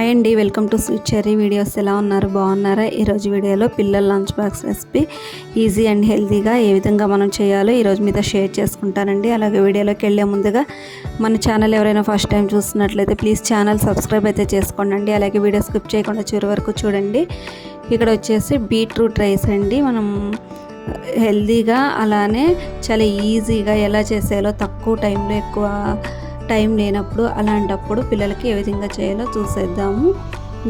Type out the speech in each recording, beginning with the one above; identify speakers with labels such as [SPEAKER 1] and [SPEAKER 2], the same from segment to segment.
[SPEAKER 1] Hi అండి welcome to sweet cherry videos. ఎలా ఉన్నారు? బాగున్నారా? ఈరోజు వీడియోలో పిల్లల lunch box recipe easy and హెల్తీగా ఏ విధంగా మనం చేయాలో ఈరోజు మీతో షేర్ చేసుకుంటానండి. అలాగే వీడియోలోకి వెళ్ళే ముందుగా మన ఛానల్ ఎవరైనా ఫస్ట్ టైం చూస్తున్నట్లయితే ప్లీజ్ ఛానల్ సబ్స్క్రైబ్ అయితే చేసుకోండి అలాగే వీడియో స్కిప్ చేయకుండా చివరి వరకు చూడండి. ఇక్కడ వచ్చేసి బీట్రూట్ రైస్ అండి. మనం హెల్తీగా అలానే చాలా ఈజీగా ఎలా చేసేయాలో తక్కువ టైంలో ఎక్కువ టైం లేనప్పుడు అలాంటప్పుడు పిల్లలకి ఏ విధంగా చేయాలో చూసేద్దాము.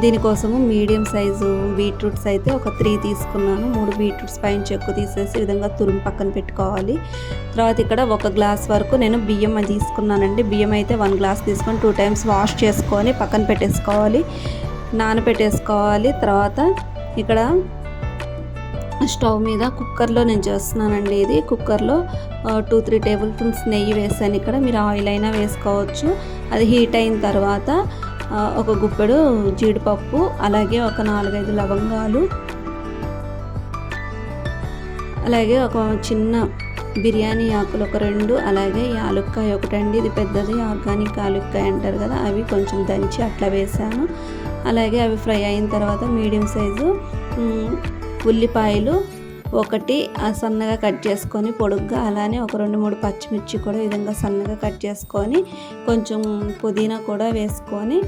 [SPEAKER 1] దీనికోసము మీడియం సైజు బీట్రూట్స్ అయితే ఒక త్రీ తీసుకున్నాను. మూడు బీట్రూట్స్ పైన చెక్కు తీసేసి విధంగా తురుము పక్కన పెట్టుకోవాలి. తర్వాత ఇక్కడ ఒక గ్లాస్ వరకు నేను బియ్యం తీసుకున్నానండి. బియ్యం అయితే వన్ గ్లాస్ తీసుకొని టూ టైమ్స్ వాష్ చేసుకొని పక్కన పెట్టేసుకోవాలి. నానబెట్టేసుకోవాలి. తర్వాత ఇక్కడ స్టవ్ మీద కుక్కర్లో నేను చేస్తున్నానండి ఇది. కుక్కర్లో టూ త్రీ టేబుల్ స్పూన్స్ నెయ్యి వేసాను ఇక్కడ. మీరు ఆయిల్ అయినా వేసుకోవచ్చు. అది హీట్ అయిన తర్వాత ఒక గుప్పెడు జీడిపప్పు అలాగే ఒక నాలుగైదు లవంగాలు అలాగే ఒక చిన్న బిర్యానీ ఆకులు ఒక రెండు అలాగే యాలుక్కాయ ఒకటండి. ఇది పెద్దది ఆర్గానిక్ ఆలుక్కాయ అంటారు కదా అవి కొంచెం దంచి అట్లా వేసాను. అలాగే అవి ఫ్రై అయిన తర్వాత మీడియం సైజు ఉల్లిపాయలు ఒకటి సన్నగా కట్ చేసుకొని పొడుగ్గా అలానే ఒక రెండు మూడు పచ్చిమిర్చి కూడా ఈ విధంగా సన్నగా కట్ చేసుకొని కొంచెం పుదీనా కూడా వేసుకొని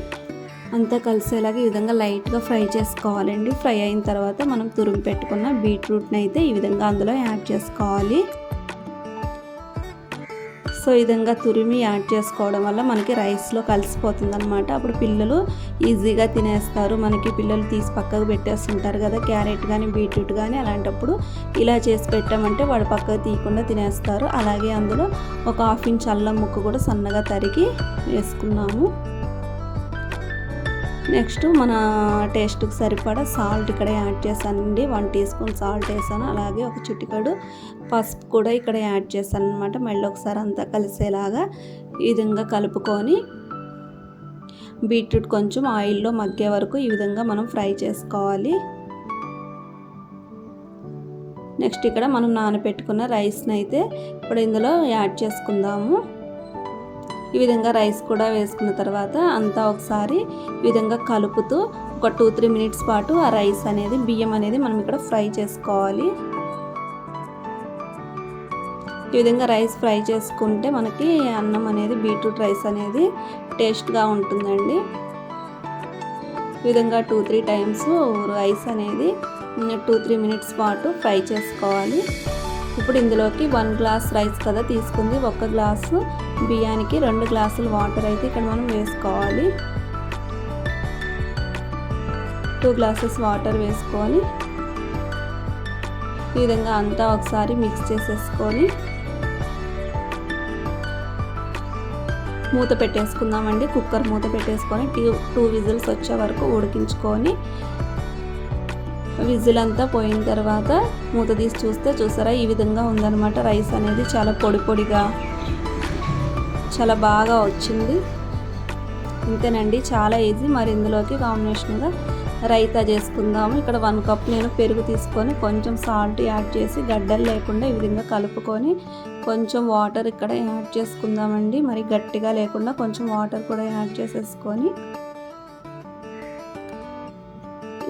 [SPEAKER 1] అంతా కలిసేలాగా ఈ విధంగా లైట్గా ఫ్రై చేసుకోవాలండి. ఫ్రై అయిన తర్వాత మనం తురుము పెట్టుకున్న బీట్రూట్ని అయితే ఈ విధంగా అందులో యాడ్ చేసుకోవాలి. సో ఈ విధంగా తురిమి యాడ్ చేసుకోవడం వల్ల మనకి రైస్లో కలిసిపోతుంది అనమాట అప్పుడు పిల్లలు ఈజీగా తినేస్తారు. మనకి పిల్లలు తీసి పక్కకు పెట్టేస్తుంటారు కదా క్యారెట్ కానీ బీట్రూట్ కానీ అలాంటప్పుడు ఇలా చేసి పెట్టామంటే వాడు పక్కకు తీయకుండా తినేస్తారు. అలాగే అందులో ఒక హాఫ్ ఇంచ్ అల్లం ముక్క కూడా సన్నగా తరిగి వేసుకున్నాము. నెక్స్ట్ మన టేస్ట్కి సరిపడా సాల్ట్ ఇక్కడ యాడ్ చేశానండి. వన్ టీ స్పూన్ సాల్ట్ వేసాను. అలాగే ఒక చిటికడు పసుపు కూడా ఇక్కడ యాడ్ చేశాను అనమాట మళ్ళీ ఒకసారి అంతా కలిసేలాగా ఈ విధంగా కలుపుకొని బీట్రూట్ కొంచెం ఆయిల్లో మగ్గే వరకు ఈ విధంగా మనం ఫ్రై చేసుకోవాలి. నెక్స్ట్ ఇక్కడ మనం నానబెట్టుకున్న రైస్ని అయితే ఇప్పుడు ఇందులో యాడ్ చేసుకుందాము. ఈ విధంగా రైస్ కూడా వేసుకున్న తర్వాత అంతా ఒకసారి ఈ విధంగా కలుపుతూ ఒక టూ త్రీ మినిట్స్ పాటు ఆ రైస్ అనేది బియ్యం అనేది మనం ఇక్కడ ఫ్రై చేసుకోవాలి. ఈ విధంగా రైస్ ఫ్రై చేసుకుంటే మనకి అన్నం అనేది బీట్రూట్ రైస్ అనేది టేస్ట్గా ఉంటుందండి. ఈ విధంగా టూ త్రీ టైమ్స్ రైస్ అనేది టూ త్రీ మినిట్స్ పాటు ఫ్రై చేసుకోవాలి. ఇప్పుడు ఇందులోకి వన్ గ్లాస్ రైస్ కదా తీసుకుంది. ఒక గ్లాసు బియ్యానికి రెండు గ్లాసులు వాటర్ అయితే ఇక్కడ మనం వేసుకోవాలి. టూ గ్లాసెస్ వాటర్ వేసుకొని ఈ విధంగా అంతా ఒకసారి మిక్స్ చేసేసుకొని మూత పెట్టేసుకుందామండి. కుక్కర్ మూత పెట్టేసుకొని టూ టూ విజిల్స్ వచ్చే వరకు ఉడికించుకొని విజిల్ అంతా పోయిన తర్వాత మూత తీసి చూస్తే చూసారా ఈ విధంగా ఉందన్నమాట. రైస్ అనేది చాలా పొడి పొడిగా చాలా బాగా వచ్చింది. ఇంతేనండి చాలా ఈజీ. మరి ఇందులోకి కాంబినేషన్గా రైతా చేసుకుందాము. ఇక్కడ వన్ కప్ నేను పెరుగు తీసుకొని కొంచెం సాల్ట్ యాడ్ చేసి గడ్డలు లేకుండా ఈ విధంగా కలుపుకొని కొంచెం వాటర్ ఇక్కడ యాడ్ చేసుకుందామండి. మరి గట్టిగా లేకుండా కొంచెం వాటర్ కూడా యాడ్ చేసేసుకొని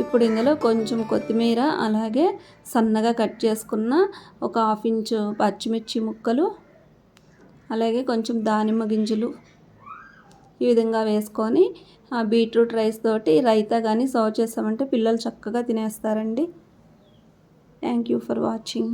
[SPEAKER 1] ఇప్పుడు ఇందులో కొంచెం కొత్తిమీర అలాగే సన్నగా కట్ చేసుకున్న ఒక హాఫ్ ఇంచు పచ్చిమిర్చి ముక్కలు అలాగే కొంచెం దానిమ్మ గింజలు ఈ విధంగా వేసుకొని ఆ బీట్రూట్ రైస్ తోటి రైతా కానీ సర్వ్ చేస్తామంటే పిల్లలు చక్కగా తినేస్తారండి. Thank you for watching.